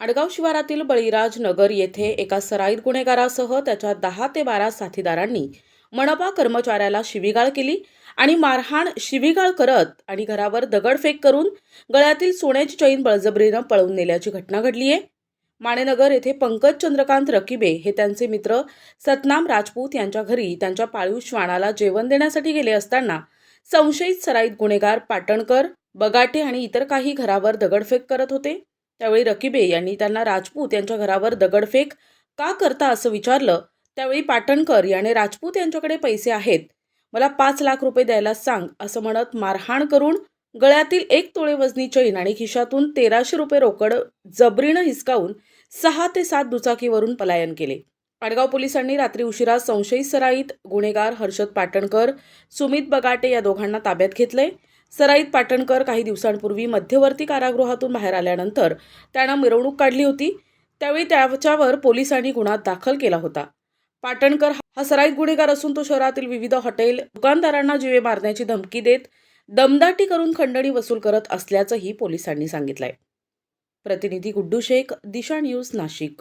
आडगाव शिवारातील बळीराज नगर येथे एका सराईत गुन्हेगारासह त्याच्या दहा ते बारा साथीदारांनी मनपा कर्मचाऱ्याला शिवीगाळ केली आणि मारहाण शिवीगाळ करत आणि घरावर दगडफेक करून गळ्यातील सोन्याची चैन बळजबरीनं पळवून नेल्याची घटना घडली आहे. माणेनगर येथे पंकज चंद्रकांत रकिबे हे त्यांचे मित्र सतनाम राजपूत यांच्या घरी त्यांच्या पाळीव श्वानाला जेवण देण्यासाठी गेले असताना संशयित सराईत गुन्हेगार पाटणकर बगाटे आणि इतर काही घरावर दगडफेक करत होते. त्यावेळी रकिबे यांनी त्यांना राजपूत यांच्या घरावर दगडफेक का करता असं विचारलं त्यावेळी पाटणकर याने राजपूत यांच्याकडे पैसे आहेत मला पाच लाख रुपये द्यायला सांग असं म्हणत मारहाण करून गळ्यातील एक तोळे वजनी चैन आणि खिशातून तेराशे रुपये रोकड जबरीनं हिसकावून सहा ते सात दुचाकीवरून पलायन केले. आडगाव पोलिसांनी रात्री उशिरा संशयित सराईत गुन्हेगार हर्षद पाटणकर सुमित बगाटे या दोघांना ताब्यात घेतले सराईत पाटणकर काही दिवसांपूर्वी मध्यवर्ती कारागृहातून बाहेर आल्यानंतर त्यानं मिरवणूक काढली होती. त्यावेळी त्याच्यावर पोलिसांनी गुन्हा दाखल केला होता. पाटणकर हा सराईत गुन्हेगार असून तो शहरातील विविध हॉटेल दुकानदारांना जीवे मारण्याची धमकी देत दमदाटी करून खंडणी वसूल करत असल्याचंही पोलिसांनी सांगितलंय. प्रतिनिधी गुड्डू शेख दिशा न्यूज नाशिक.